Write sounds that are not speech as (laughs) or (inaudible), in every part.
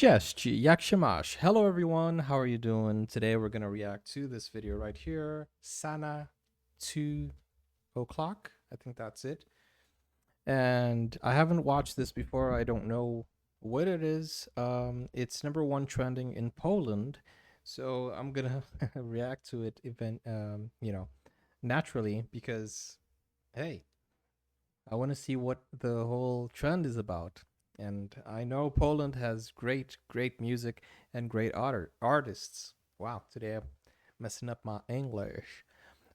Cześć, jak się masz? Hello everyone, how are you doing? Today we're going to react to this video right here, Sana 2 o'clock. I think that's it. And I haven't watched this before. I don't know what it is. Um, it's number one trending in Poland. So I'm going (laughs) to react to it event, um, you know, naturally because, hey, I want to see what the whole trend is about. And I know Poland has great, great music and great art- artists. Wow, today I'm messing up my English.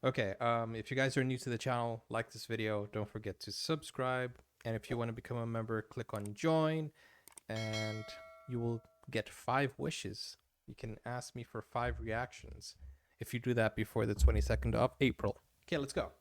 Okay, um, if you guys are new to the channel, like this video. Don't forget to subscribe. And if you want to become a member, click on join, and you will get five wishes. You can ask me for five reactions if you do that before the 22nd of April. Okay, let's go.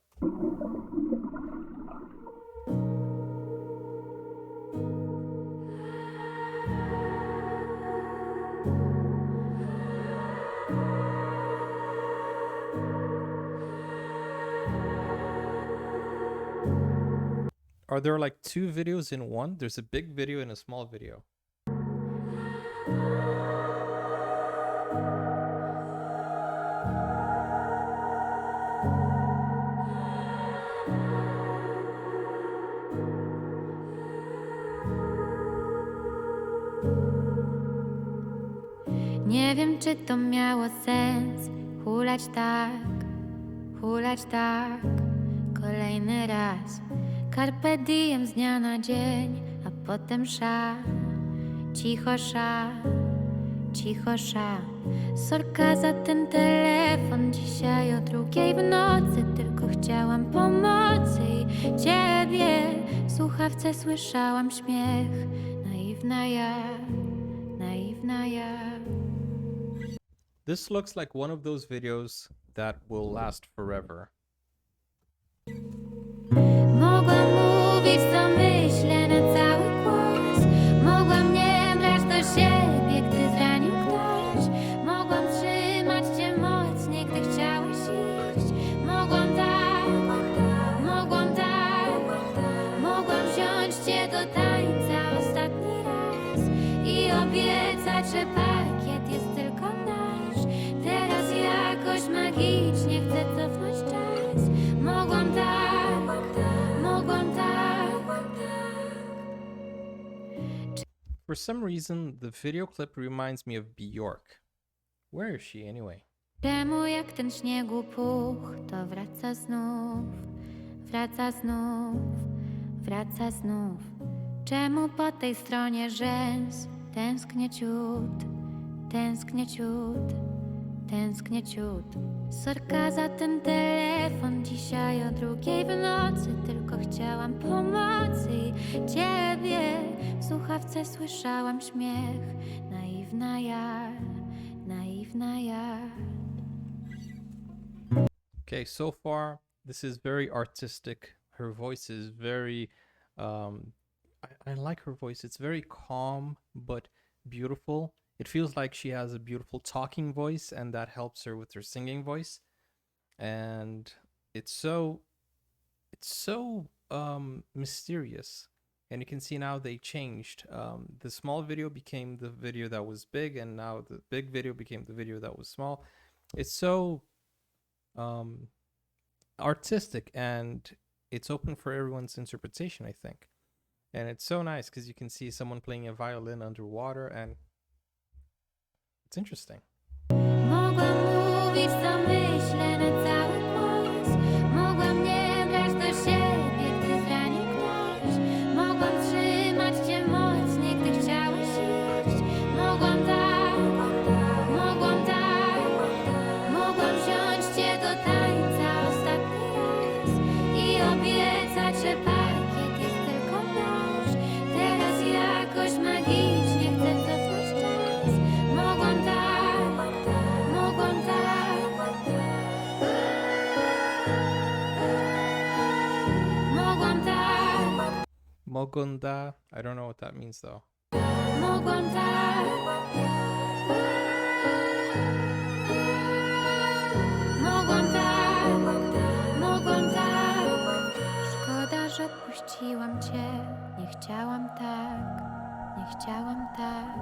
Are there like two videos in one? There's a big video and a small video. Nie wiem, czy to miało sens hulać tak, hulać tak, kolejny raz. Carpe diem z dnia na dzień, a potem sza, cicho sza, cicho sza. Sorka za ten telefon dzisiaj o drugiej w nocy, tylko chciałam pomocy i ciebie. W słuchawce słyszałam śmiech, naiwna ja, naiwna ja. This looks like one of those videos that will last forever. For some reason, the video clip reminds me of Bjork. Where is she anyway? Czemu jak ten śniegu puch, to wraca znów, wraca znów, wraca znów. Czemu po tej stronie rzęs tęsknię ciut, tęsknię ciut, tęsknię ciut. Sorka za ten telefon dzisiaj o drugiej w nocy, tylko chciałam pomocy ciebie. Słuchawce słyszałam śmiech, naiwna ja, naiwna ja. Okay, so far this is very artistic. Her voice is very um I, I like her voice. It's very calm but beautiful. It feels like she has a beautiful talking voice and that helps her with her singing voice. And it's so it's so um mysterious. And you can see now they changed. Um the small video became the video that was big and now the big video became the video that was small. It's so um, artistic and it's open for everyone's interpretation, I think. And it's so nice because you can see someone playing a violin underwater and it's interesting. Mogonda, I don't know what that means though. Szkoda, że puściłam cię. Nie chciałam tak, nie chciałam tak.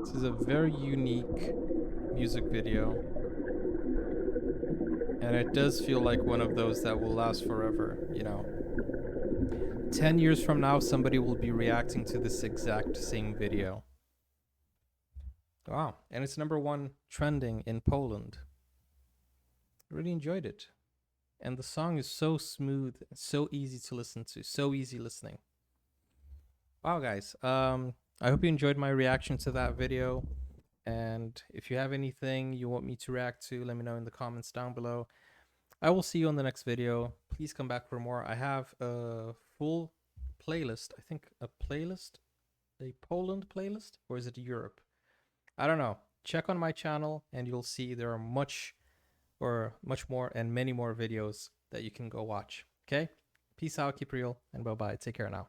This is a very unique music video. And it does feel like one of those that will last forever, you know. 10 years from now, somebody will be reacting to this exact same video. Wow. And it's number one trending in Poland. Really enjoyed it. And the song is so smooth, so easy to listen to, so easy listening. Wow, guys. Um, I hope you enjoyed my reaction to that video. And if you have anything you want me to react to, let me know in the comments down below. I will see you on the next video. Please come back for more. I have a full playlist. I think a playlist, a Poland playlist, or is it Europe? I don't know. Check on my channel and you'll see there are much or much more and many more videos that you can go watch. Okay? Peace out, keep real, and bye bye. Take care now.